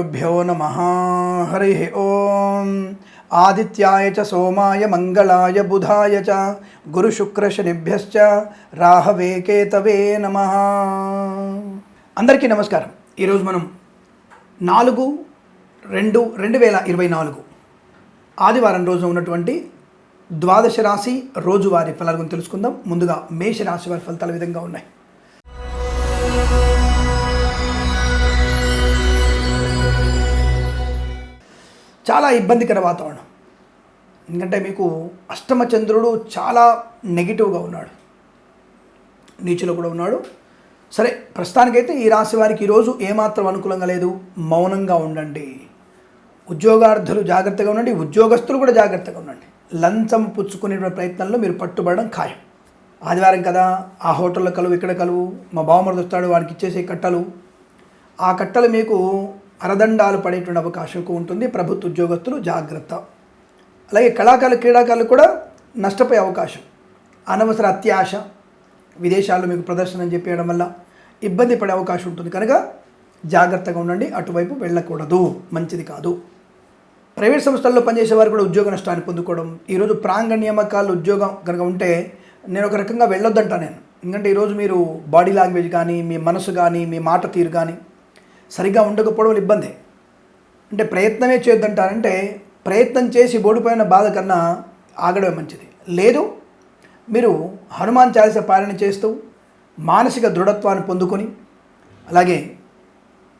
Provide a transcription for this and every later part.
శ్రీగురుభ్యో నమ హరి ఓం ఆదిత్యాయ చ సోమాయ మంగళాయ బుధాయ చ గురుశుక్రశనిభ్యశ్చ రాహవే కేతవే నమ అందరికీ నమస్కారం. ఈరోజు మనం నాలుగు రెండు రెండు వేల ఇరవై నాలుగు ఆదివారం రోజు ఉన్నటువంటి ద్వాదశ రాశి రోజువారి ఫలాల గురించి తెలుసుకుందాం. ముందుగా మేష రాశి వారి ఫలితాలు విధంగా ఉన్నాయి? చాలా ఇబ్బందికర వాతావరణం. ఎందుకంటే మీకు అష్టమ చంద్రుడు చాలా నెగిటివ్గా ఉన్నాడు. నీచులో కూడా ఉన్నాడు. సరే ప్రస్తుతానికైతే ఈ రాశి వారికి ఈరోజు ఏమాత్రం అనుకూలంగా లేదు? మౌనంగా ఉండండి. ఉద్యోగార్థులు జాగ్రత్తగా ఉండండి. ఉద్యోగస్తులు కూడా జాగ్రత్తగా ఉండండి. లంచం పుచ్చుకునే ప్రయత్నంలో మీరు పట్టుబడడం ఖాయం. ఆదివారం కదా ఆ హోటల్లో కలువు ఇక్కడ కలువు మా బావమరుడు వస్తాడు వాడికి ఇచ్చేసే కట్టలు. ఆ కట్టలు మీకు అరదండాలు పడేటువంటి అవకాశం ఎక్కువ ఉంటుంది. ప్రభుత్వ ఉద్యోగస్తులు జాగ్రత్త. అలాగే కళాకారులు క్రీడాకారులు కూడా నష్టపోయే అవకాశం. అనవసర అత్యాశ. విదేశాల్లో మీకు ప్రదర్శన చెప్పేయడం వల్ల ఇబ్బంది పడే అవకాశం ఉంటుంది. కనుక జాగ్రత్తగా ఉండండి. అటువైపు వెళ్ళకూడదు. మంచిది కాదు. ప్రైవేట్ సంస్థల్లో పనిచేసే వారు కూడా ఉద్యోగ నష్టాన్ని పొందుకోవడం. ఈరోజు ప్రాంగ నియామకాలు ఉద్యోగం కనుక ఉంటే నేను ఒక రకంగా వెళ్ళొద్దంటా నేను. ఎందుకంటే ఈరోజు మీరు బాడీ లాంగ్వేజ్ కానీ మీ మనసు కానీ మీ మాట తీరు కానీ సరిగ్గా ఉండకపోవడం ఇబ్బంది. అంటే ప్రయత్నమే చేయొద్దంటారంటే ప్రయత్నం చేసి ఓడిపోయిన బాధ కన్నా ఆగడమే మంచిది. లేదు మీరు హనుమాన్ చాలీస పాలన చేస్తూ మానసిక దృఢత్వాన్ని పొందుకొని అలాగే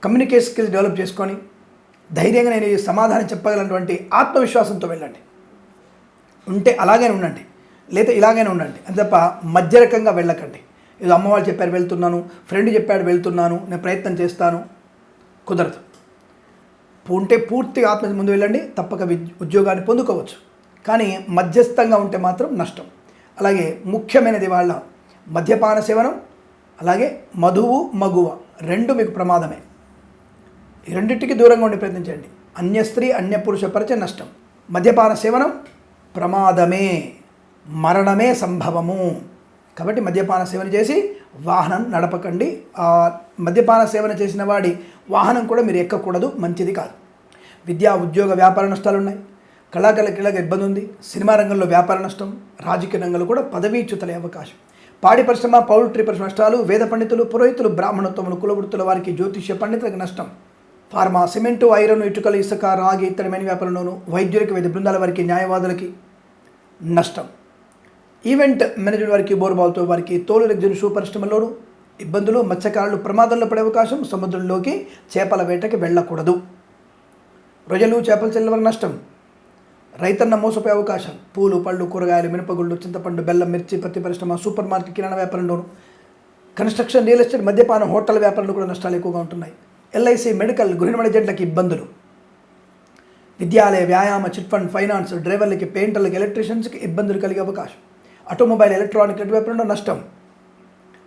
కమ్యూనికేషన్ స్కిల్స్ డెవలప్ చేసుకొని ధైర్యంగా నేను ఈ సమాధానం చెప్పగలనటువంటి ఆత్మవిశ్వాసంతో వెళ్ళండి. ఉంటే అలాగైనా ఉండండి లేదా ఇలాగైనా ఉండండి. అని తప్ప మధ్య రకంగా వెళ్ళకండి. ఏదో అమ్మ చెప్పారు వెళ్తున్నాను ఫ్రెండ్ చెప్పాడు వెళ్తున్నాను నేను ప్రయత్నం చేస్తాను కుదరదు. ఉంటే పూర్తిగా ఆత్మ ముందు వెళ్ళండి తప్పక ఉద్యోగాన్ని పొందుకోవచ్చు. కానీ మధ్యస్థంగా ఉంటే మాత్రం నష్టం. అలాగే ముఖ్యమైనది వాళ్ళ మద్యపాన సేవనం అలాగే మధువు మగువ రెండు మీకు ప్రమాదమే. ఈ రెండింటికి దూరంగా ఉండి ప్రయత్నించండి. అన్య స్త్రీ అన్య పురుష పరిచయ నష్టం. మద్యపాన సేవనం ప్రమాదమే మరణమే సంభవము. కాబట్టి మద్యపాన సేవన చేసి వాహనం నడపకండి. ఆ మద్యపాన సేవన చేసిన వాడి వాహనం కూడా మీరు ఎక్కకూడదు మంచిది కాదు. విద్యా ఉద్యోగ వ్యాపార నష్టాలు ఉన్నాయి కళాకారులకు ఇబ్బంది ఉంది సినిమా రంగంలో వ్యాపార నష్టం రాజకీయ రంగంలో కూడా పదవీచ్యుతలే అవకాశం. పాడి పరిశ్రమ పౌల్ట్రీ పరిశ్రమ నష్టాలు వేద పండితులు పురోహితులు బ్రాహ్మణోత్తములు కులవృత్తుల వారికి జ్యోతిష్య పండితులకు నష్టం. ఫార్మా సిమెంటు ఐరన్ ఇటుకలు ఇసుక రాగి ఇతరమైన వ్యాపారంలోనూ వైద్యులకి వైద్య బృందాల వారికి న్యాయవాదులకి నష్టం. ఈవెంట్ మేనేజ్మెంట్ వారికి బోర్బాల్తో వారికి తోలు రెగ్జిన్ షూ పరిశ్రమలోనూ ఇబ్బందులు మత్స్యకారులు ప్రమాదంలో పడే అవకాశం సముద్రంలోకి చేపల వేటకి వెళ్ళకూడదు. రొయ్యలు చేపలు చెల్లెల నష్టం. రైతన్న మోసపోయే అవకాశం. పూలు పళ్ళు కూరగాయలు మినపగుళ్ళు చింతపండు బెల్లం మిర్చి పత్తి పరిశ్రమ సూపర్ మార్కెట్ కిరాణా వ్యాపారంలోను. కన్స్ట్రక్షన్ రియల్ ఎస్టేట్ మద్యపానం హోటల్ వ్యాపారంలో కూడా నష్టాలు ఎక్కువగా ఉంటున్నాయి. ఎల్ఐసి మెడికల్ గృహిణి ఏజెంట్లకి ఇబ్బందులు. విద్యాలయ వ్యాయామ చిట్ ఫండ్ ఫైనాన్స్ డ్రైవర్లకి పెయింటర్లకి ఎలక్ట్రీషియన్స్కి ఇబ్బందులు కలిగే అవకాశం. ఆటోమొబైల్ ఎలక్ట్రానిక్ రెడ్ వ్యాపారంలో నష్టం.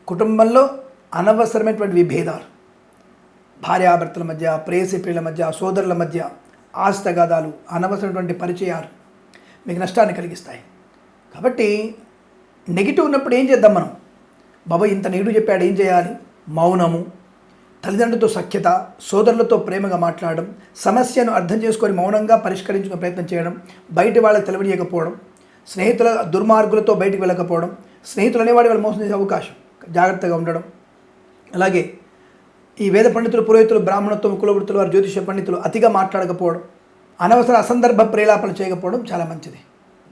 కుటుంబంలో అనవసరమైనటువంటి విభేదాలు భార్యాభర్తల మధ్య ప్రేయసిప్రియుల మధ్య సోదరుల మధ్య ఆస్తగాదాలు అనవసరమైనటువంటి పరిచయాలు మీకు నష్టాన్ని కలిగిస్తాయి. కాబట్టి నెగిటివ్ ఉన్నప్పుడు ఏం చేద్దాం మనం? బాబా ఇంత నెగిటివ్ చెప్పాడు ఏం చేయాలి? మౌనము తల్లిదండ్రులతో సఖ్యత సోదరులతో ప్రేమగా మాట్లాడడం సమస్యను అర్థం చేసుకొని మౌనంగా పరిష్కరించుకునే ప్రయత్నం చేయడం బయట వాళ్ళకి తెలియజేయకపోవడం స్నేహితుల దుర్మార్గులతో బయటకు వెళ్ళకపోవడం స్నేహితులు అనేవాడి వాళ్ళు మోసం చేసే అవకాశం. జాగ్రత్తగా ఉండడం. అలాగే ఈ వేద పండితులు పురోహితులు బ్రాహ్మణత్వం కులవృత్తులు వారు జ్యోతిష పండితులు అతిగా మాట్లాడకపోవడం అనవసర అసందర్భ ప్రేలాపన చేయకపోవడం చాలా మంచిది.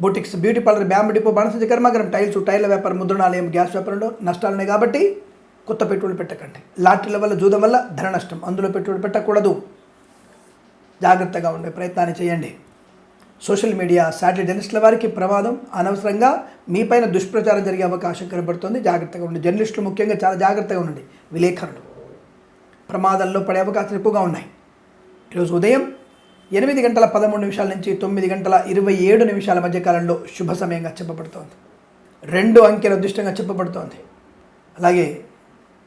Boutiques beauty parlour bamboo depot బాణసంచ కర్మాగారం టైల్స్ టైర్ల వ్యాపారం ముద్రణాలయం గ్యాస్ వ్యాపారంలో నష్టాలున్నాయి కాబట్టి కొత్త పెట్టుబడులు పెట్టకండి. లాటరీల వల్ల జూదం వల్ల ధన నష్టం. అందులో పెట్టుబడి పెట్టకూడదు. జాగ్రత్తగా ఉండే ప్రయత్నాన్ని చేయండి. సోషల్ మీడియా శాటిలైట్ జర్నలిస్టుల వారికి ప్రమాదం. అనవసరంగా మీపైన దుష్ప్రచారం జరిగే అవకాశం కనబడుతుంది. జాగ్రత్తగా ఉండండి. జర్నలిస్టులు ముఖ్యంగా చాలా జాగ్రత్తగా ఉండండి. విలేకరులు. ప్రమాదంలో పడే అవకాశాలు ఎక్కువగా ఉన్నాయి. ఈరోజు ఉదయం ఎనిమిది గంటల పదమూడు నిమిషాల నుంచి తొమ్మిది గంటల ఇరవై ఏడు నిమిషాల మధ్య కాలంలో శుభ సమయంగా చెప్పబడుతోంది. రెండు అంకెల అదృష్టంగా చెప్పబడుతోంది. అలాగే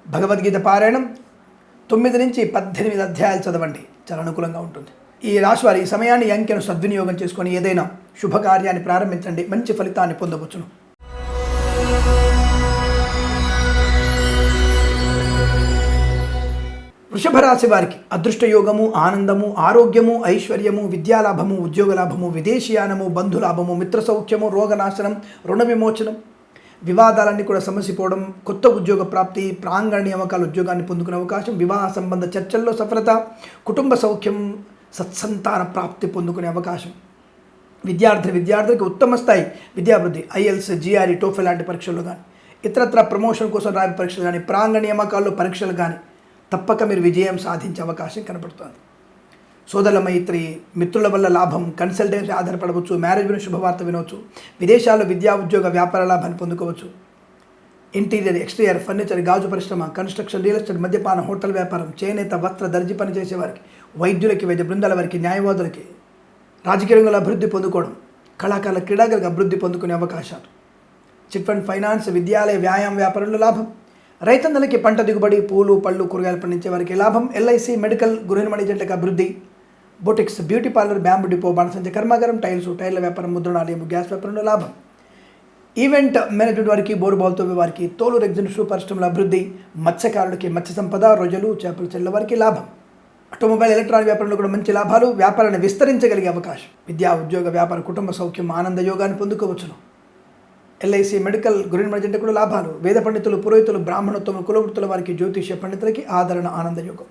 భగవద్గీత పారాయణం తొమ్మిది నుంచి పద్దెనిమిది అధ్యాయాలు చదవండి. చాలా అనుకూలంగా ఉంటుంది. ఈ రాశివారి ఈ సమయాన్ని అంకెను సద్వినియోగం చేసుకొని ఏదైనా శుభకార్యాన్ని ప్రారంభించండి. మంచి ఫలితాన్ని పొందవచ్చును. వృషభ రాశి వారికి అదృష్టయోగము ఆనందము ఆరోగ్యము ఐశ్వర్యము విద్యాలాభము ఉద్యోగ లాభము విదేశీయానము బంధులాభము మిత్ర సౌఖ్యము రోగనాశనం రుణ విమోచనం వివాదాలన్నీ కూడా సమసిపోవడం కొత్త ఉద్యోగ ప్రాప్తి ప్రాంగణ నియామకాల ఉద్యోగాన్ని పొందుకునే అవకాశం వివాహ సంబంధ చర్చల్లో సఫలత కుటుంబ సౌఖ్యం సత్సంతాన ప్రాప్తి పొందుకునే అవకాశం. విద్యార్థి విద్యార్థులకు ఉత్తమ స్థాయి విద్యాభివృద్ధి ఐఎల్స్ జిఆర్ఈ టోఫెల్ లాంటి పరీక్షలు కానీ ఇతరత్ర ప్రమోషన్ కోసం రాని పరీక్షలు కానీ ప్రాంగణ నియామకాల్లో పరీక్షలు కానీ తప్పక మీరు విజయం సాధించే అవకాశం కనపడుతుంది సోదరుల మైత్రి మిత్రుల వల్ల లాభం కన్సల్టెన్సీ ఆధారపడవచ్చు మ్యారేజ్ శుభవార్త వినవచ్చు విదేశాల్లో విద్యా ఉద్యోగ వ్యాపార లాభాన్ని పొందుకోవచ్చు. ఇంటీరియర్ ఎక్స్టీరియర్ ఫర్నిచర్ గాజు పరిశ్రమ కన్స్ట్రక్షన్ రియల్ ఎస్టేట్ మద్యపాన హోటల్ వ్యాపారం చేనేత వస్త్ర దర్జీ పనిచేసే చేసేవారికి వైద్యులకి వైద్య బృందాల వారికి న్యాయవాదులకి రాజకీయ రంగంలో అభివృద్ధి పొందుకోవడం కళాకారుల క్రీడాకారులకు అభివృద్ధి పొందుకునే అవకాశాలు. చిట్ ఫండ్ ఫైనాన్స్ విద్యాలయ వ్యాయామ వ్యాపారంలో లాభం. రైతన్నలకి పంట దిగుబడి పూలు పళ్ళు కూరగాయలు పండించే వారికి లాభం. ఎల్ఐసి మెడికల్ గృహిణి జంటకు అభివృద్ధి. Boutiques beauty parlour bamboo depot బాణసంచ కర్మాగారం టైల్స్ టైర్ల వ్యాపారం ముద్రణాలయం గ్యాస్ వ్యాపారంలో లాభం. ఈవెంట్ మేనేజ్మెంట్ వారికి బోరుబాల్తో వారికి తోలు రెగ్జిన్ షూ పరిశ్రమల అభివృద్ధి మత్స్యకారులకి మత్స్య సంపద రొయ్యలు చేపలు చెల్ల వారికి లాభం. ఆటోమొబైల్ ఎలక్ట్రానిక్ వ్యాపారంలో కూడా మంచి లాభాలు వ్యాపారాన్ని విస్తరించగలిగే అవకాశం. విద్యా ఉద్యోగ వ్యాపార కుటుంబ సౌఖ్యం ఆనంద యోగాన్ని పొందుకోవచ్చును. ఎల్ఐసి మెడికల్ గురిన్ మధ్య కూడా లాభాలు. వేద పండితులు పురోహితులు బ్రాహ్మణోత్తమ కులవృత్తుల వారికి జ్యోతిష్య పండితులకి ఆదరణ ఆనంద యోగం.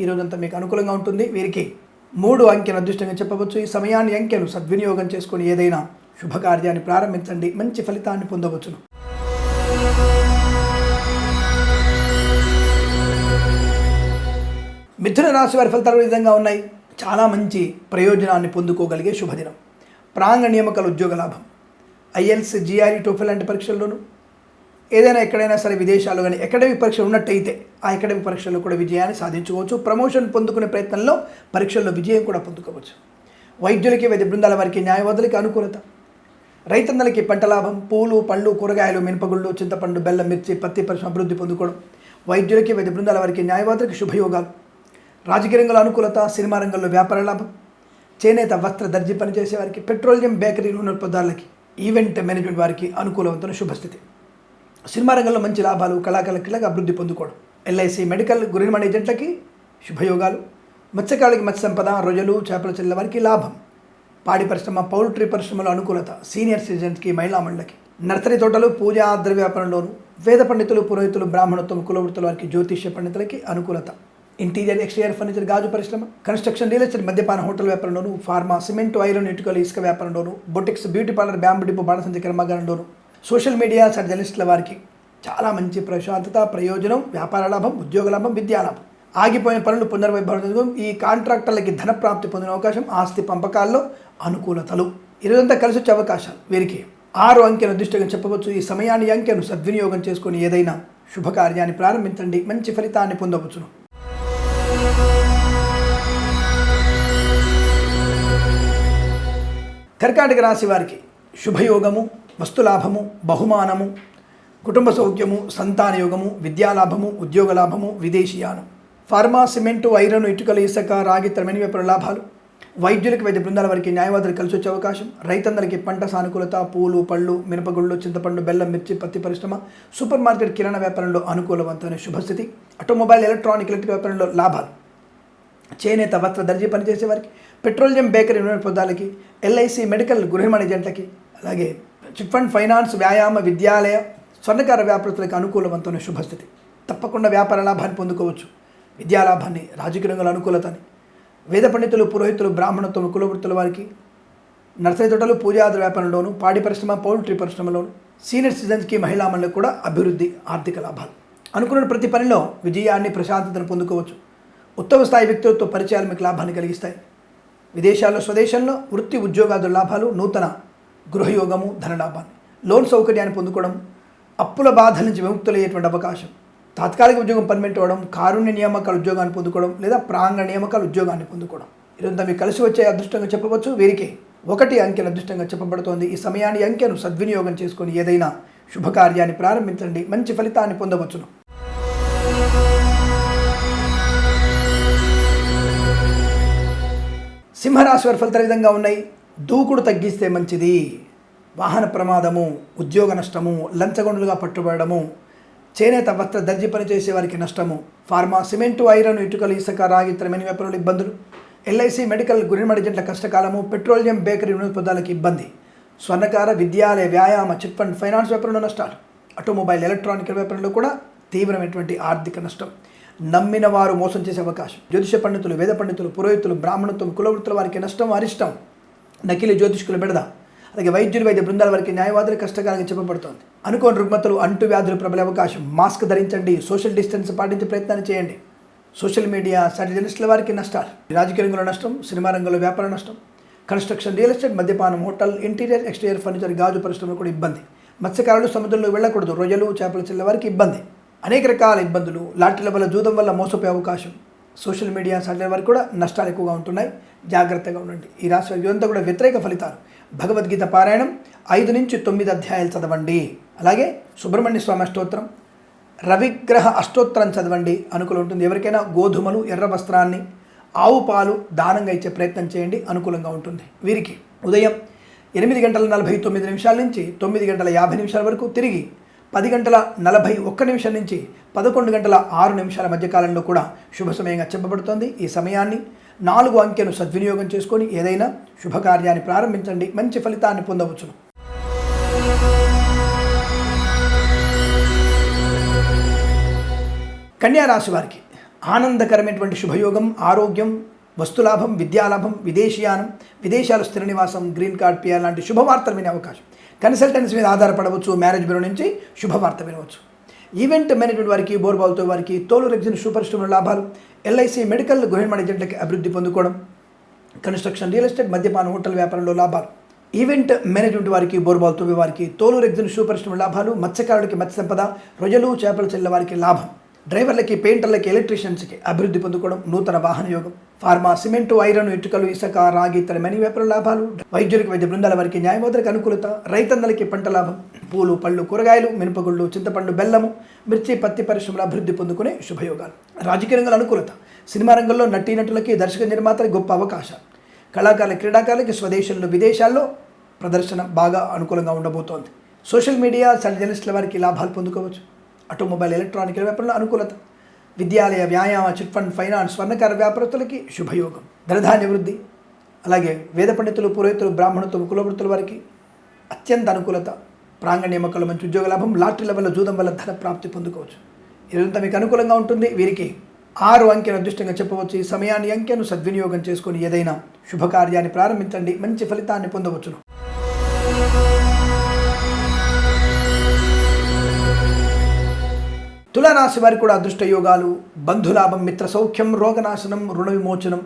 ఈ మీకు అనుకూలంగా ఉంటుంది. వీరికి మూడు అంకెను అదృష్టంగా చెప్పవచ్చు. ఈ సమయాన్ని అంకెను సద్వినియోగం చేసుకొని ఏదైనా శుభకార్యాన్ని ప్రారంభించండి. మంచి ఫలితాన్ని పొందవచ్చును. మిథున రాశి వారి ఫలితాలు విధంగా ఉన్నాయి. చాలా మంచి ప్రయోజనాన్ని పొందుకోగలిగే శుభదినం. ప్రాంగ నియామకాల ఉద్యోగ లాభం. ఐఎల్స్ జిఆర్ఈ టోఫెల్ లాంటి పరీక్షల్లోనూ. ఏదైనా ఎక్కడైనా సరే విదేశాలు కానీ అకాడమిక్ పరీక్షలు ఉన్నట్టయితే ఆ అకాడమిక్ పరీక్షల్లో కూడా విజయాన్ని సాధించుకోవచ్చు. ప్రమోషన్ పొందుకునే ప్రయత్నంలో పరీక్షల్లో విజయం కూడా పొందుకోవచ్చు. వైద్యులకి వైద్య బృందాల వారికి న్యాయవాదులకి అనుకూలత. రైతన్నలకి పంట లాభం పూలు పళ్ళు కూరగాయలు మినపగుళ్ళు చింతపండు బెల్లం మిర్చి పత్తి పరిశ్రమ అభివృద్ధి పొందుకోవడం వైద్యులకి వైద్య బృందాల వారికి న్యాయవాదులకి శుభయోగాలు. రాజకీయ రంగంలో అనుకూలత సినిమా రంగంలో వ్యాపార లాభం. చేనేత వస్త్ర దర్జీ పనిచేసే వారికి పెట్రోలియం బేకరీ నూనె పదార్థాలకి ఈవెంట్ మేనేజ్మెంట్ వారికి అనుకూలవంతమైన శుభస్థితి. సినిమా రంగంలో మంచి లాభాలు కళాకారులకి అభివృద్ధి పొందుకోవడం. ఎల్ఐసి మెడికల్ గురిమణ ఏజెంట్లకి శుభయోగాలు. మత్స్యకారులకి మత్స్య సంపద రొయ్యలు చేపల చెల్లెల వారికి లాభం. పాడి పరిశ్రమ పౌల్ట్రీ పరిశ్రమలో అనుకూలత సీనియర్ సిటిజన్స్కి మహిళా మండలికి. నర్సరీ తోటలు పూజా ఆద్ర వ్యాపారంలోను వేద పండితులు పురోహితులు బ్రాహ్మణత్వం కులవృత్తుల వారికి జ్యోతిష్య పండితులకి అనుకూలత. ఇంటీరియర్ ఎక్స్టీరియర్ ఫర్నిచర్ గాజు పరిశ్రమ కన్స్ట్రక్షన్ రియల్ ఎస్టేట్ మద్యపాన హోటల్ వ్యాపారంలోను ఫార్మా సిమెంట్ ఐరన్ ఇటుకలు ఇసుక వ్యాపారంలోను boutiques beauty parlour bamboo depot బాణసంచి కర్మాగారంలోను సోషల్ మీడియా జర్నలిస్టుల వారికి చాలా మంచి ప్రశాంతత ప్రయోజనం వ్యాపార లాభం ఉద్యోగ లాభం విద్యా లాభం. ఆగిపోయిన పనులు పునర్వైభవం ఈ కాంట్రాక్టర్లకి ధన ప్రాప్తి పొందిన అవకాశం ఆస్తి పంపకాల్లో అనుకూలతలు. ఇదంతా కలిసి వచ్చే అవకాశాలు వీరికి. ఆరు అంకెను దృష్టిగా చెప్పవచ్చు. ఈ సమయాన్ని అంకెను సద్వినియోగం చేసుకొని ఏదైనా శుభకార్యాన్ని ప్రారంభించండి. మంచి ఫలితాన్ని పొందవచ్చును. కర్కాటక రాశి వారికి శుభయోగము వస్తులాభము బహుమానము కుటుంబ సౌఖ్యము సంతాన యోగము విద్యాలాభము ఉద్యోగ లాభము విదేశీయానం ఫార్మా సిమెంటు ఐరన్ ఇటుకలు ఇసుక రాగి తరమైన వ్యాపార లాభాలు. వైద్యులకు వైద్య బృందాల వారికి న్యాయవాదులు కలిసి వచ్చే అవకాశం రైతందరికీ పంట సానుకూలత పూలు పళ్ళు మినపగుళ్ళు చింతపండు బెల్లం మిర్చి పత్తి పరిశ్రమ సూపర్ మార్కెట్ కిరాణా వ్యాపారంలో అనుకూలవంతమైన శుభస్థితి ఆటోమొబైల్ ఎలక్ట్రానిక్ ఎలక్ట్రిక్ వ్యాపారంలో లాభాలు. చేనేత వస్త్ర దర్జీ పనిచేసే వారికి పెట్రోలియం బేకరీ నూనె ఎల్ఐసి మెడికల్ గృహ ఏజెంట్లకి అలాగే చిట్ ఫండ్ ఫైనాన్స్ వ్యాయామ విద్యాలయ స్వర్ణకార వ్యాపారస్తులకు అనుకూలవంతమైన శుభస్థితి. తప్పకుండా వ్యాపార లాభాన్ని పొందుకోవచ్చు. విద్యాలాభాన్ని రాజకీయ రంగంలో అనుకూలతని వేద పండితులు పురోహితులు బ్రాహ్మణత్వం కులవృత్తుల వారికి నర్సరీ తోటలు పూజాద్ర వ్యాపారంలోను పాడి పరిశ్రమ పౌల్ట్రీ పరిశ్రమలోను సీనియర్ సిటిజన్స్కి మహిళా మండలికి కూడా అభివృద్ధి ఆర్థిక లాభాలు. అనుకున్న ప్రతి పనిలో విజయాన్ని ప్రశాంతతను పొందుకోవచ్చు. ఉత్తమ స్థాయి వ్యక్తులతో పరిచయాలు మీకు లాభాన్ని కలిగిస్తాయి. విదేశాల్లో స్వదేశంలో వృత్తి ఉద్యోగాదుల లాభాలు నూతన గృహయోగము ధనలాభాన్ని లోన్ సౌకర్యాన్ని పొందుకోవడం అప్పుల బాధల నుంచి విముక్తులయ్యేటువంటి అవకాశం. తాత్కాలిక ఉద్యోగం పర్మనెంట్ అవ్వడం కారుణ్య నియామకాల ఉద్యోగాన్ని పొందుకోవడం లేదా ప్రాంగణ నియామకాల ఉద్యోగాన్ని పొందుకోవడం. ఇదంతా మీకు కలిసి వచ్చే అదృష్టంగా చెప్పవచ్చు. వీరికి ఒకటి అంకెలు అదృష్టంగా చెప్పబడుతోంది. ఈ సమయాన్ని అంకెను సద్వినియోగం చేసుకొని ఏదైనా శుభకార్యాన్ని ప్రారంభించండి. మంచి ఫలితాన్ని పొందవచ్చును. సింహరాశి వారి ఫలితాలు విధంగా ఉన్నాయి? దూకుడు తగ్గిస్తే మంచిది. వాహన ప్రమాదము ఉద్యోగ నష్టము లంచగొండలుగా పట్టుబడము చేనేత వస్త్ర దర్జీ పనిచేసే వారికి నష్టము. ఫార్మా సిమెంటు ఐరన్ ఇటుకలు ఇసుక రాగి ఇతరమైన వ్యాపారులు ఇబ్బందులు. ఎల్ఐసి మెడికల్ గురిమడి జంట్ల కష్టకాలము పెట్రోలియం బేకరీ వినోదపదాలకు ఇబ్బంది. స్వర్ణకార విద్యాలయ వ్యాయామ చిట్ ఫండ్ ఫైనాన్స్ వ్యాపారంలో నష్టాలు. ఆటోమొబైల్ ఎలక్ట్రానిక్ వ్యాపారంలో కూడా తీవ్రమైనటువంటి ఆర్థిక నష్టం. నమ్మిన వారు మోసం చేసే అవకాశం. జ్యోతిష పండితులు వేద పండితులు పురోహితులు బ్రాహ్మణత్వం కులవృత్తుల వారికి నష్టం అరిష్టం. నకిలీ జ్యోతిష్కులు బెడదా. అలాగే వైద్యులు వైద్య బృందాల వారికి న్యాయవాదులు కష్టకాలంగా చెప్పబడుతోంది. అనుకోని రుగ్మతలు అంటు వ్యాధులు ప్రబలే అవకాశం. మాస్క్ ధరించండి సోషల్ డిస్టెన్స్ పాటించే ప్రయత్నాన్ని చేయండి. సోషల్ మీడియా జర్నలిస్టుల వారికి నష్టాలు. రాజకీయ రంగంలో నష్టం సినిమా రంగంలో వ్యాపార నష్టం. కన్స్ట్రక్షన్ రియల్ ఎస్టేట్ మద్యపానం హోటల్ ఇంటీరియర్ ఎక్స్టీరియర్ ఫర్నిచర్ గాజు పరిశ్రమలు కూడా ఇబ్బంది. మత్స్యకారులు సముద్రంలో వెళ్ళకూడదు రొయ్యలు చేపల చెల్లె వారికి ఇబ్బంది. అనేక రకాల ఇబ్బందులు లాటరీల వల్ల జూదం వల్ల మోసపోయే అవకాశం. సోషల్ మీడియా సాటిలైట్ వారికి కూడా నష్టాలు ఎక్కువగా ఉంటున్నాయి. జాగ్రత్తగా ఉండండి. ఈ రాశి ఇదంతా కూడా వ్యతిరేక ఫలితాలు. భగవద్గీత పారాయణం ఐదు నుంచి తొమ్మిది అధ్యాయాలు చదవండి. అలాగే సుబ్రహ్మణ్య స్వామి అష్టోత్తరం రవిగ్రహ అష్టోత్తరం చదవండి. అనుకూలం ఉంటుంది. ఎవరికైనా గోధుమలు ఎర్ర వస్త్రాన్ని ఆవు పాలు దానంగా ఇచ్చే ప్రయత్నం చేయండి. అనుకూలంగా ఉంటుంది. వీరికి ఉదయం ఎనిమిది గంటల నలభై తొమ్మిది నిమిషాల నుంచి తొమ్మిది గంటల యాభై నిమిషాల వరకు తిరిగి పది గంటల నలభై ఒక్క నిమిషం నుంచి పదకొండు గంటల ఆరు నిమిషాల మధ్యకాలంలో కూడా శుభ సమయంగా చెప్పబడుతోంది. ఈ సమయాన్ని నాలుగు అంకెను సద్వినియోగం చేసుకొని ఏదైనా శుభకార్యాన్ని ప్రారంభించండి. మంచి ఫలితాన్ని పొందవచ్చును. కన్యారాశి వారికి ఆనందకరమైనటువంటి శుభయోగం ఆరోగ్యం వస్తులాభం విద్యాలాభం విదేశీయానం విదేశాలు స్థిర నివాసం గ్రీన్ కార్డ్ పిఆర్ లాంటి శుభవార్తలు వినే అవకాశం. కన్సల్టెన్సీ మీద ఆధారపడవచ్చు మ్యారేజ్ బ్యూరో నుంచి శుభవార్త వినవచ్చు. ఈవెంట్ మేనేజ్మెంట్ వారికి బోర్బాల్తో వారికి తోలు రెగ్జిన్ సూపర్ స్టోర్ లాభాలు ఎల్ఐసి మెడికల్ గృహ ఏజెంట్లకి అభివృద్ధి పొందుకోవడం కన్స్ట్రక్షన్ రియల్ ఎస్టేట్ మద్యపాన హోటల్ వ్యాపారంలో లాభాలు. ఈవెంట్ మేనేజ్మెంట్ వారికి బోర్బాల్ తోవి వారికి తోలు రెగ్జిన్ సూపర్ స్టోర్ లాభాలు మత్స్యకారులకి మత్స్య సంపద రొయ్యలు చేపలు చెల్లె వారికి లాభం. డ్రైవర్లకి పెయింటర్లకి ఎలక్ట్రీషియన్స్కి అభివృద్ధి పొందుకోవడం నూతన వాహన యోగం. ఫార్మా సిమెంటు ఐరన్ ఇటుకలు ఇసుక రాగి ఇతర మనీ వ్యాపార లాభాలు. వైద్యులకు వైద్య బృందాల వారికి న్యాయమోదరికి అనుకూలత రైతన్నలకి పంట లాభం. పూలు పళ్ళు కూరగాయలు మినపగుళ్ళు చింతపండు బెల్లము మిర్చి పత్తి పరిశ్రమల అభివృద్ధి పొందుకునే శుభయోగాలు. రాజకీయ రంగంలో అనుకూలత. సినిమా రంగంలో నటీనటులకి దర్శక నిర్మాతలకు గొప్ప అవకాశాలు. కళాకారుల క్రీడాకారులకి స్వదేశంలో విదేశాల్లో ప్రదర్శన బాగా అనుకూలంగా ఉండబోతోంది. సోషల్ మీడియా జర్నలిస్టుల వారికి లాభాలు పొందుకోవచ్చు. ఆటోమొబైల్ ఎలక్ట్రానిక్ వ్యాపారంలో అనుకూలత. విద్యాలయ వ్యాయామ చిట్ ఫండ్ ఫైనాన్స్ స్వర్ణకార వ్యాపారస్తులకి శుభయోగం. ధనధాన్య వృద్ధి అలాగే వేద పండితులు పురోహితులు బ్రాహ్మణుతులు కులవృత్తుల వారికి అత్యంత అనుకూలత. ప్రాంగణ నియామకాలు మంచి ఉద్యోగ లాభం లాటరీల వల్ల జూదం వల్ల ధన ప్రాప్తి పొందుకోవచ్చు. ఇదంతా మీకు అనుకూలంగా ఉంటుంది. వీరికి ఆరు అంకెను అదృష్టంగా చెప్పవచ్చు. ఈ సమయాన్ని అంకెను సద్వినియోగం చేసుకొని ఏదైనా శుభకార్యాన్ని ప్రారంభించండి. మంచి ఫలితాన్ని పొందవచ్చును. తులారాశి వారికి కూడా అదృష్ట యోగాలు బంధులాభం మిత్ర సౌఖ్యం రోగనాశనం రుణ విమోచనం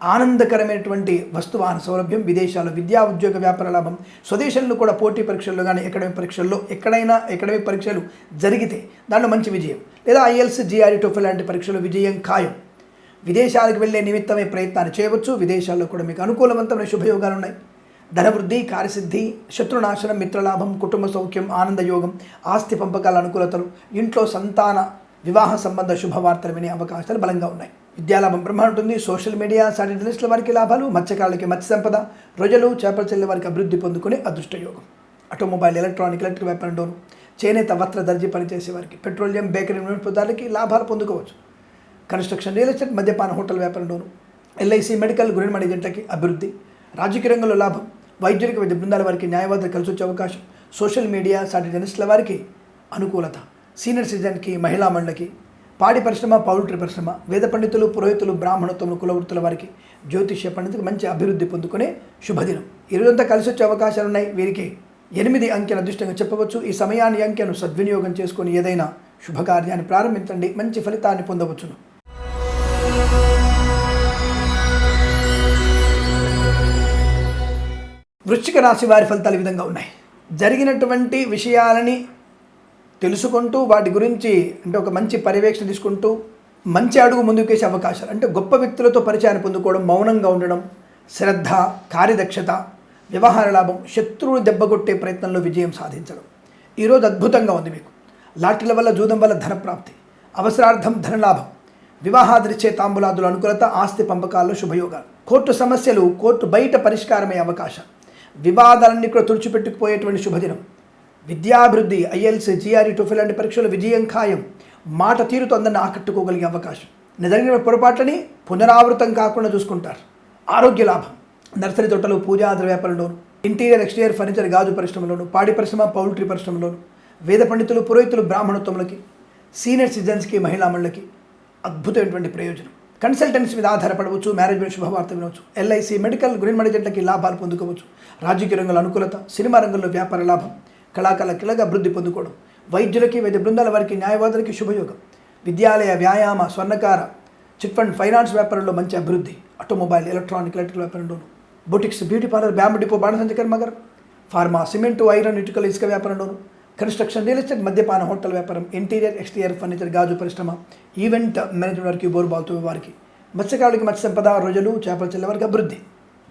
ఆనందకరమైనటువంటి వస్తువాహన సౌలభ్యం విదేశాలు విద్యా ఉద్యోగ వ్యాపార లాభం స్వదేశంలో కూడా పోటీ పరీక్షల్లో కానీ అకాడమిక్ పరీక్షల్లో ఎక్కడైనా అకాడమిక్ పరీక్షలు జరిగితే దాంట్లో మంచి విజయం. లేదా ఐఎల్స్ జిఆర్ఈ టోఫెల్ లాంటి పరీక్షలు విజయం ఖాయం. విదేశాలకు వెళ్ళే నిమిత్తమే ప్రయత్నాన్ని చేయవచ్చు. విదేశాల్లో కూడా మీకు అనుకూలవంతమైన శుభయోగాలు ఉన్నాయి. ధనవృద్ధి కార్యసిద్ధి శత్రునాశనం మిత్రలాభం కుటుంబ సౌఖ్యం ఆనందయోగం ఆస్తి పంపకాల అనుకూలతలు ఇంట్లో సంతాన వివాహ సంబంధ శుభవార్తలు వినే అవకాశాలు బలంగా ఉన్నాయి. విద్యాలాభం బ్రహ్మ ఉంటుంది. సోషల్ మీడియా సాటిలైస్టుల వారికి లాభాలు మత్స్యకారులకి మత్స్య సంపద రొయ్యలు చేపల చెల్లె వారికి అభివృద్ధి పొందుకునే అదృష్టయోగం ఆటోమొబైల్ ఎలక్ట్రానిక్ ఎలక్ట్రిక్ డోరు చేనేత వస్త్ర దర్జీ పనిచేసే వారికి పెట్రోలియం బేకరీ వినియోగదారులకి లాభాలు పొందుకోవచ్చు. కన్స్ట్రక్షన్ రియల్ ఎస్టేట్ మద్యపాన హోటల్ వ్యాపారంలోను ఎల్ఐసి మెడికల్ గురిమడి జంటకి అభివృద్ధి. రాజకీయ రంగంలో లాభం. వైద్యులకు వైద్య బృందాల వారికి న్యాయవాదులు కలిసి వచ్చే అవకాశం. సోషల్ మీడియా సాటి జర్నలిస్టుల వారికి అనుకూలత. సీనియర్ సిటిజన్కి మహిళా మండలికి పాడి పరిశ్రమ పౌల్ట్రీ పరిశ్రమ వేద పండితులు పురోహితులు బ్రాహ్మణత్వములు కులవృత్తుల వారికి జ్యోతిష్య పండితులకు మంచి అభివృద్ధి పొందుకునే శుభదినం. ఈరోజంతా కలిసి వచ్చే అవకాశాలు ఉన్నాయి వీరికి ఎనిమిది అంకెల అదృష్టంగా చెప్పవచ్చు. ఈ సమయాన్ని అంకెను సద్వినియోగం చేసుకొని ఏదైనా శుభకార్యాన్ని ప్రారంభించండి. మంచి ఫలితాన్ని పొందవచ్చును. వృశ్చిక రాశి వారి ఫలితాలు ఈ విధంగా ఉన్నాయి. జరిగినటువంటి విషయాలని తెలుసుకుంటూ వాటి గురించి అంటే ఒక మంచి పర్యవేక్షణ తీసుకుంటూ మంచి అడుగు ముందుకేసే అవకాశాలు. అంటే గొప్ప వ్యక్తులతో పరిచయాన్ని పొందుకోవడం మౌనంగా ఉండడం శ్రద్ధ కార్యదక్షత వ్యవహార లాభం శత్రువులు దెబ్బగొట్టే ప్రయత్నంలో విజయం సాధించడం. ఈరోజు అద్భుతంగా ఉంది మీకు. లాటరీల వల్ల జూదం వల్ల ధన ప్రాప్తి అవసరార్థం ధనలాభం వివాహాదృచ్చే తాంబులాదుల అనుకూలత ఆస్తి పంపకాల్లో శుభయోగాలు. కోర్టు సమస్యలు కోర్టు బయట పరిష్కారమయ్యే అవకాశం. వివాదాలన్నీ కూడా తుడిచిపెట్టుకుపోయేటువంటి శుభదినం. విద్యాభివృద్ధి ఐఎల్సీ జీఆర్ఈ టోఫెల్ లాంటి పరీక్షలు విజయం ఖాయం. మాట తీరుతో అందరిని ఆకట్టుకోగలిగే అవకాశం. నిజంగా పొరపాట్లని పునరావృతం కాకుండా చూసుకుంటారు. ఆరోగ్య లాభం. నర్సరీ తోటలు పూజాద్ర వ్యాపారంలోను ఇంటీరియర్ ఎక్స్టీరియర్ ఫర్నిచర్ గాజు పరిశ్రమలోను పాడి పరిశ్రమ పౌల్ట్రీ పరిశ్రమలోను వేద పండితులు పురోహితులు బ్రాహ్మణోత్తములకి సీనియర్ సిటిజన్స్కి మహిళామణులకి అద్భుతమైనటువంటి ప్రయోజనం. కన్సల్టెన్సీ మీద ఆధారపడవచ్చు మేనేజ్మెంట్ శుభవార్త వినవచ్చు ఎల్ఐసి మెడికల్ గ్రీన్ లాభాలు పొందుకోవచ్చు రాజకీయ రంగంలో అనుకూలత సినిమా రంగంలో వ్యాపార లాభం కళాకారుల కిలగా అభివృద్ధి పొందుకోవడం వైద్యులకి వైద్య బృందాల వారికి న్యాయవాదులకి శుభయోగం విద్యాలయ వ్యాయామ స్వర్ణకార చిట్ ఫండ్ ఫైనాన్స్ వ్యాపారంలో మంచి అభివృద్ధి automobile electronic electrical వ్యాపారంలోను boutiques beauty parlour bamboo depot బాణసంచకర్మగర్ pharma cement iron ఇటుకల ఇసుక వ్యాపారంలోను కన్స్ట్రక్షన్ రియల్ ఎస్టేట్ మద్యపాన హోటల్ వ్యాపారం ఇంటీరియర్ ఎక్స్టీరియర్ ఫర్నిచర్ గాజు పరిశ్రమ ఈవెంట్ మేనేజ్మెంట్ వారికి బోరుబాల్తో వారికి. మత్స్యకారులకి మత్స్య సంపద రోజులు చేపల చెల్లె వారికి అభివృద్ధి.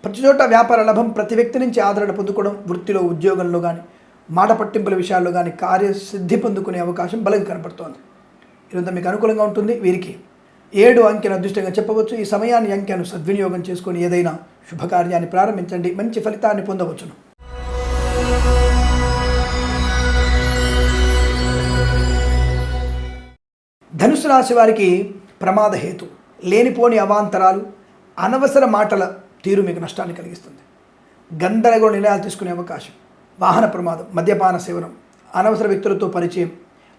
ప్రతి చోట వ్యాపార లాభం ప్రతి వ్యక్తి నుంచి ఆదరణ పొందుకోవడం వృత్తిలో ఉద్యోగంలో కానీ మాట పట్టింపుల విషయాల్లో కానీ కార్యసిద్ధి పొందుకునే అవకాశం బలంగా కనపడుతోంది. ఇదంతా మీకు అనుకూలంగా ఉంటుంది వీరికి. ఏడు అంకెను అదృష్టంగా చెప్పవచ్చు. ఈ సమయాన్ని అంకెను సద్వినియోగం చేసుకొని ఏదైనా శుభకార్యాన్ని ప్రారంభించండి. మంచి ఫలితాన్ని పొందవచ్చును. ధనుసు రాశి వారికి ప్రమాద హేతు. లేనిపోని అవాంతరాలు అనవసర మాటల తీరు మీకు నష్టాన్ని కలిగిస్తుంది. గందరగోళ నిర్ణయాలు తీసుకునే అవకాశం వాహన ప్రమాదం మద్యపాన సేవనం అనవసర వ్యక్తులతో పరిచయం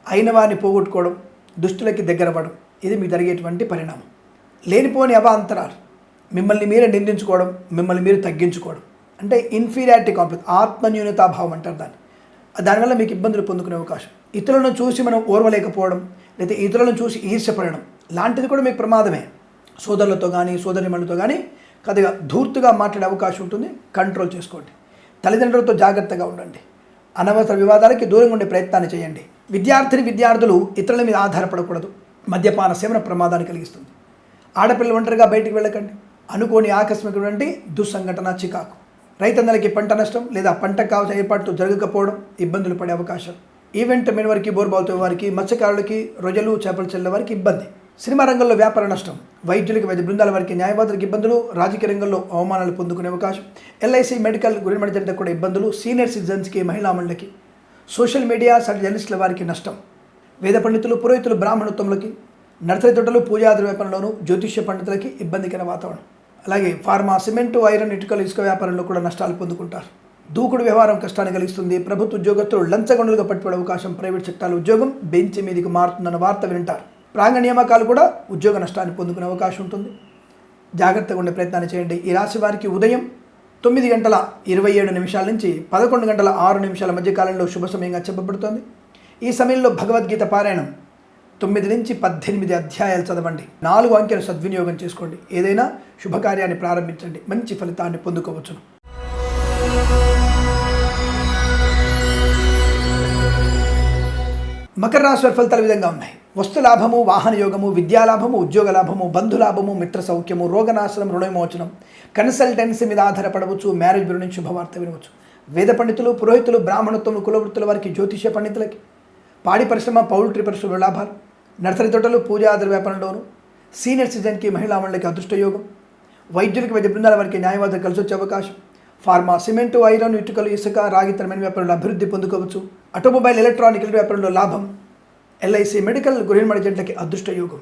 అయిన వారిని పోగొట్టుకోవడం దుష్టులకి దగ్గరవ్వడం ఇది మీకు జరిగేటువంటి పరిణామం. లేనిపోని అవాంతరాలు మిమ్మల్ని మీరే నిందించుకోవడం మిమ్మల్ని మీరు తగ్గించుకోవడం. అంటే ఇన్ఫీరియారిటీ కాంప్లెక్స్ ఆత్మన్యూనతాభావం అంటారు దాన్ని. దానివల్ల మీకు ఇబ్బందులు పొందుకునే అవకాశం. ఇతరులను చూసి మనం ఓర్వలేకపోవడం లేదా ఇతరులను చూసి ఈర్ష్యపడడం లాంటిది కూడా మీకు ప్రమాదమే. సోదరులతో కానీ సోదరిమణులతో కానీ కొద్దిగా ధూర్తుగా మాట్లాడే అవకాశం ఉంటుంది. కంట్రోల్ చేసుకోండి. తల్లిదండ్రులతో జాగ్రత్తగా ఉండండి. అనవసర వివాదాలకి దూరంగా ఉండే ప్రయత్నాన్ని చేయండి. విద్యార్థిని విద్యార్థులు ఇతరుల మీద ఆధారపడకూడదు. మద్యపాన సేవన ప్రమాదాన్ని కలిగిస్తుంది. ఆడపిల్లలు ఒంటరిగా బయటికి వెళ్ళకండి. అనుకోని ఆకస్మికటువంటి దుస్సంఘటన చికాకు. రైతన్నలకి పంట నష్టం లేదా పంట కావాల్సిన ఏర్పాట్లు జరగకపోవడం ఇబ్బందులు పడే అవకాశం. ఈవెంట్ మెన్ వారికి బోర్బావుతో వారికి మత్స్యకారులకి రొయ్యలు చేపలు చెల్లె వారికి ఇబ్బంది. సినిమా రంగంలో వ్యాపార నష్టం. వైద్యులకి వైద్య బృందాల వారికి న్యాయవాదులకు ఇబ్బందులు. రాజకీయ రంగంలో అవమానాలు పొందుకునే అవకాశం. ఎల్ఐసి మెడికల్ గురిమడి జంట కూడా ఇబ్బందులు. సీనియర్ సిటిజన్స్కి మహిళా మండలికి. సోషల్ మీడియా సైడ్ జర్నలిస్టుల వారికి నష్టం. వేద పండితులు పురోహితులు బ్రాహ్మణోత్తములకి. నర్సరీ తోటలు పూజాద్ర వ్యాపారంలోనూ జ్యోతిష్య పండితులకి ఇబ్బందికర వాతావరణం. అలాగే ఫార్మా సిమెంటు ఐరన్ ఇటుకలు ఇసుక వ్యాపారంలో కూడా నష్టాలు పొందుకుంటారు. దూకుడు వ్యవహారం కష్టాన్ని కలిగిస్తుంది. ప్రభుత్వ ఉద్యోగస్తులు లంచగొండలుగా పట్టుబడే అవకాశం ప్రైవేట్ సెక్టార్ల ఉద్యోగం బెంచ్ మీదకి మారుతుందన్న వార్త వింటారు. ప్రాంగ నియామకాలు కూడా ఉద్యోగ నష్టాన్ని పొందుకునే అవకాశం ఉంటుంది. జాగ్రత్తగా ఉండే ప్రయత్నాన్ని చేయండి. ఈ రాశి వారికి ఉదయం తొమ్మిది గంటల ఇరవై ఏడు నిమిషాల నుంచి పదకొండు గంటల ఆరు నిమిషాల మధ్య కాలంలో శుభ సమయంగా చెప్పబడుతోంది. ఈ సమయంలో భగవద్గీత పారాయణం తొమ్మిది నుంచి పద్దెనిమిది అధ్యాయాలు చదవండి. నాలుగు అంకెలు సద్వినియోగం చేసుకోండి. ఏదైనా శుభకార్యాన్ని ప్రారంభించండి. మంచి ఫలితాన్ని పొందుకోవచ్చును. మకర రాశి వారి ఫలితాలు విధంగా ఉన్నాయి. వస్తు లాభము వాహన యోగము విద్యాలాభము ఉద్యోగ లాభము బంధు లాభము మిత్ర సౌఖ్యము రోగనాశనం రుణవిమోచనం కన్సల్టెన్సీ మీద ఆధారపడవచ్చు మ్యారేజ్ బ్యూరో నుంచి శుభవార్త వినవచ్చు. వేద పండితులు పురోహితులు బ్రాహ్మణత్వం కులవృత్తుల వారికి జ్యోతిష్య పండితులకి పాడి పరిశ్రమ పౌల్ట్రీ పరిశ్రమ లాభాలు నర్సరీ తోటలు పూజాదర వ్యాపారంలోను సీనియర్ సిటిజన్కి మహిళా మండలికి అదృష్ట యోగం వైద్యులకి వైద్య బృందాల వారికి న్యాయవాదులు కలిసి వచ్చే అవకాశం. ఫార్మా సిమెంటు ఐరన్ ఇటుకలు ఇసుక రాగి తరమైన వ్యాపారంలో అభివృద్ధి పొందుకోవచ్చు. ఆటోమొబైల్ ఎలక్ట్రానిక్ వ్యాపారంలో లాభం. ఎల్ఐసి మెడికల్ గృహిణి జంటలకి అదృష్ట యోగం.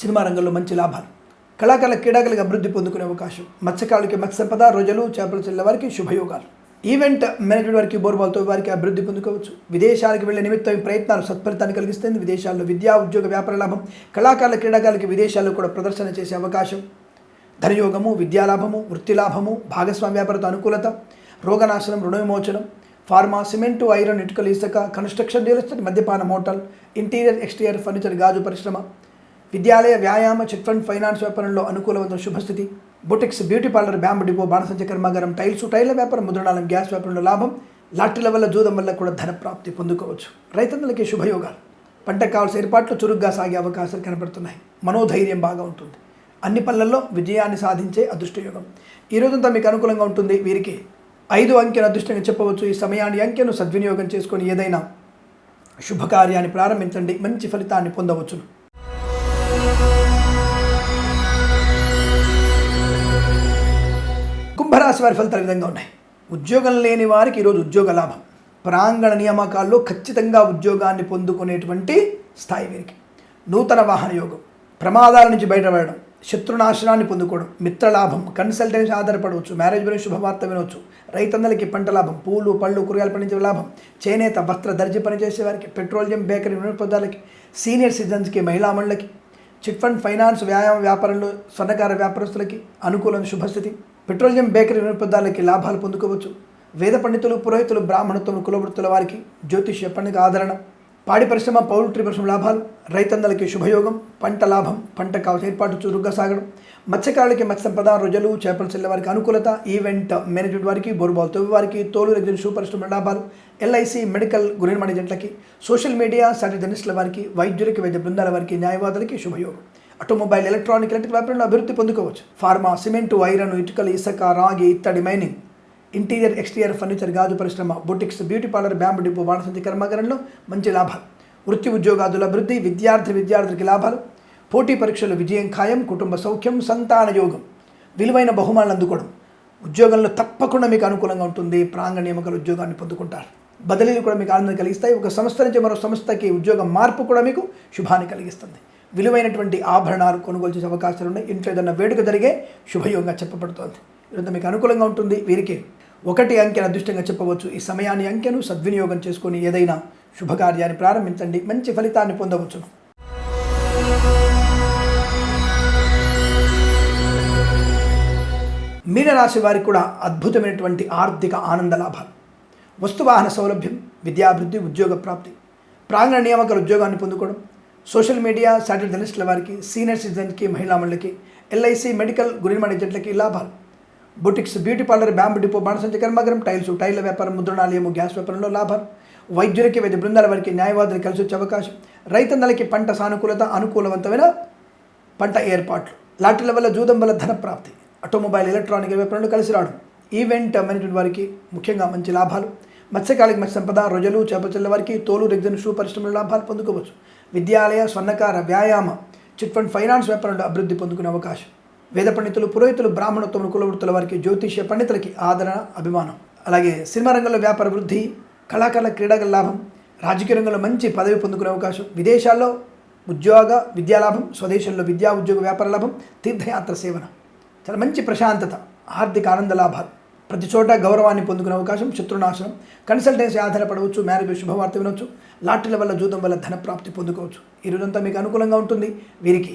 సినిమా రంగంలో మంచి లాభాలు. కళాకారుల క్రీడాకారులకు అభివృద్ధి పొందుకునే అవకాశం. మత్స్యకారులకి మత్స్య రోజులు చేపలు చెల్లే వారికి శుభయోగాలు. ఈవెంట్ మేనేజ్మెంట్ వారికి బోర్బాల్తో వారికి అభివృద్ధి పొందుకోవచ్చు. విదేశాలకు వెళ్ళే నిమిత్తం ప్రయత్నాలు సత్ఫలితాన్ని కలిగిస్తుంది. విదేశాల్లో విద్యా ఉద్యోగ వ్యాపార లాభం. కళాకారుల క్రీడాకారులకి విదేశాల్లో కూడా ప్రదర్శన చేసే అవకాశం. ధనయోగము విద్యాలాభము వృత్తిలాభము భాగస్వామ్య వ్యాపారతో అనుకూలత రోగనాశనం రుణ విమోచనం ఫార్మా సిమెంటు ఐరన్ ఇటుకలు ఇసుక కన్స్ట్రక్షన్ రియల్ ఎస్టేట్ మద్యపాన హోటల్ ఇంటీరియర్ ఎక్స్టీరియర్ ఫర్నిచర్ గాజు పరిశ్రమ విద్యాలయ వ్యాయామ చిట్ ఫండ్ ఫైనాన్స్ వ్యాపారంలో అనుకూలవంతం శుభస్థితి boutiques beauty parlour bamboo depot బాణసంచ కర్మాగారం టైల్స్ టైర్ల వ్యాపారం ముద్రణాలం గ్యాస్ వ్యాపారంలో లాభం లాటరీల వల్ల జూదం వల్ల కూడా ధన ప్రాప్తి పొందుకోవచ్చు. రైతన్నులకి శుభయోగాలు. పంటకు కావాల్సిన ఏర్పాట్లు చురుగ్గా సాగే అవకాశాలు కనబడుతున్నాయి మనోధైర్యం బాగా ఉంటుంది. అన్ని పనులలో విజయాన్ని సాధించే అదృష్టయోగం. ఈ మీకు అనుకూలంగా ఉంటుంది. వీరికి ఐదు అంకెను అదృష్టంగా చెప్పవచ్చు. ఈ సమయాన్ని అంకెను సద్వినియోగం చేసుకొని ఏదైనా శుభకార్యాన్ని ప్రారంభించండి. మంచి ఫలితాన్ని పొందవచ్చును. కుంభరాశి వారి ఫలితాలు విధంగా ఉన్నాయి. ఉద్యోగం లేని వారికి ఈరోజు ఉద్యోగ లాభం. ప్రాంగణ నియామకాల్లో ఖచ్చితంగా ఉద్యోగాన్ని పొందుకునేటువంటి స్థాయి వీరికి. నూతన వాహన యోగం. ప్రమాదాల నుంచి బయటపడడం. శత్రునాశనాన్ని పొందుకోవడం మిత్రలాభం కన్సల్టెన్సీ ఆధారపడవచ్చు మ్యారేజ్ గురించి శుభవార్త వినవచ్చు రైతందరికి పంట లాభం పూలు పళ్ళు కూరగాయలు పండించే లాభం చేనేత వస్త్ర దర్జీ పనిచేసే వారికి పెట్రోలియం బేకరీ వినోదపదాలకి సీనియర్ సిటిజన్స్కి మహిళా చిట్ ఫండ్ ఫైనాన్స్ వ్యాయామ వ్యాపారంలో స్వర్ణకార వ్యాపారస్తులకి అనుకూలం శుభస్థితి పెట్రోలియం బేకరీ వినోదపదాలకి లాభాలు పొందుకోవచ్చు వేద పండితులు పురోహితులు బ్రాహ్మణత్వం కులవృత్తుల వారికి జ్యోతిష్య పండుగ ఆదరణ. పాడి పరిశ్రమ పౌల్ట్రీ పరిశ్రమ లాభాలు రైతందలకి శుభయోగం పంట లాభం పంట కావాల్సిన ఏర్పాటు చురుగ్గా సాగడం మత్స్యకారులకి మత్స్య సంపద రొజలు చేపలు చెల్లె వారికి అనుకూలత ఈవెంట్ మేనేజ్మెంట్ వారికి బోరుబాల్ తవ్వి వారికి తోలు రెగ్జిన్ షూ పరిశ్రమ లాభాలు ఎల్ఐసి మెడికల్ గురిమణి జంటలకి సోషల్ మీడియా సాటిజనిస్టుల వారికి వైద్యులకి వైద్య బృందాల వారికి న్యాయవాదులకి శుభయోగం. ఆటోమొబైల్ ఎలక్ట్రానిక్ ఎలక్ట్రిక్ వ్యాపారంలో అభివృద్ధి పొందుకోవచ్చు. ఫార్మా సిమెంటు ఐరన్ ఇటుకలు ఇసుక రాగి ఇత్తడి మైనింగ్. ఇంటీరియర్ ఎక్స్టీరియర్ ఫర్నిచర్ గాజు పరిశ్రమ boutiques beauty parlour bamboo depot వాణసంతి కర్మాగారంలో మంచి లాభాలు. వృత్తి ఉద్యోగాదుల అభివృద్ధి విద్యార్థి విద్యార్థులకి లాభాలు. పోటీ పరీక్షలు విజయం ఖాయం కుటుంబ సౌఖ్యం సంతాన యోగం. విలువైన బహుమానాలు అందుకోవడం. ఉద్యోగంలో తప్పకుండా మీకు అనుకూలంగా ఉంటుంది. ప్రాంగ నియామకాల ఉద్యోగాన్ని పొందుకుంటారు. బదిలీలు కూడా మీకు ఆనందం కలిగిస్తాయి. ఒక సంస్థ నుంచి మరో సంస్థకి ఉద్యోగ మార్పు కూడా మీకు శుభాన్ని కలిగిస్తుంది. విలువైనటువంటి ఆభరణాలు కొనుగోలు చేసే అవకాశాలు ఉన్నాయి. ఇంట్లో ఏదైనా వేడుక జరిగే శుభయోగంగా చెప్పబడుతోంది. ఇదంతా మీకు అనుకూలంగా ఉంటుంది. వీరికి ఒకటి అంకెను అదృష్టంగా చెప్పవచ్చు. ఈ సమయాన్ని అంకెను సద్వినియోగం చేసుకొని ఏదైనా శుభకార్యాన్ని ప్రారంభించండి. మంచి ఫలితాన్ని పొందవచ్చును మీనరాశి వారికి కూడా అద్భుతమైనటువంటి ఆర్థిక ఆనంద లాభాలు. వస్తువాహన సౌలభ్యం విద్యాభివృద్ధి ఉద్యోగ ప్రాప్తి ప్రాంగణ నియామకాల ఉద్యోగాన్ని పొందుకోవడం సోషల్ మీడియా శాటిలైట్ జర్నలిస్టుల వారికి సీనియర్ సిటిజన్కి మహిళా మండలికి ఎల్ఐసి మెడికల్ గురిమణి జట్లకి లాభాలు. Boutiques beauty parlour bamboo depot బాణసంచ కర్మగరం టైల్స్ టైల్ల వ్యాపారం ముద్రణాలయము గ్యాస్ వ్యాపారంలో లాభం. వైద్యులకి వైద్య బృందాల వారికి న్యాయవాదులు కలిసి వచ్చే అవకాశం. రైతన్నలకి పంట సానుకూలత అనుకూలవంతమైన పంట ఏర్పాట్లు. లాటరీల వల్ల జూదం వల్ల ధన ప్రాప్తి. ఆటోమొబైల్ ఎలక్ట్రానిక్ వ్యాపారంలో కలిసి రావడం. ఈవెంట్ మేనేజ్మెంట్ వారికి ముఖ్యంగా మంచి లాభాలు. మత్స్యకాలిక మత్స్య సంపద రొజలు చేపచెల్ల వారికి తోలు రెగ్జన్ షూ పరిశ్రమలో లాభాలు పొందుకోవచ్చు. విద్యాలయ స్వర్ణకార వ్యాయామ చిట్ ఫండ్ ఫైనాన్స్ వ్యాపారంలో అభివృద్ధి పొందుకునే అవకాశం. వేద పండితులు పురోహితులు బ్రాహ్మణోత్తములు కులవృత్తుల వారికి జ్యోతిష్య పండితులకి ఆదరణ అభిమానం. అలాగే సినిమా రంగంలో వ్యాపార వృద్ధి కళాకారుల క్రీడల లాభం రాజకీయ రంగంలో మంచి పదవి పొందుకునే అవకాశం విదేశాల్లో ఉద్యోగ విద్యాలాభం స్వదేశంలో విద్యా ఉద్యోగ వ్యాపార లాభం తీర్థయాత్ర సేవన. చాలా మంచి ప్రశాంతత ఆర్థిక ఆనంద లాభాలు. ప్రతి చోట గౌరవాన్ని పొందుకునే అవకాశం శత్రునాశనం కన్సల్టెన్సీ ఆధారపడవచ్చు మ్యారేజ్ శుభవార్త వినవచ్చు లాటరీల వల్ల జూదం వల్ల ధన ప్రాప్తి పొందుకోవచ్చు. ఈ రోజంతా మీకు అనుకూలంగా ఉంటుంది. వీరికి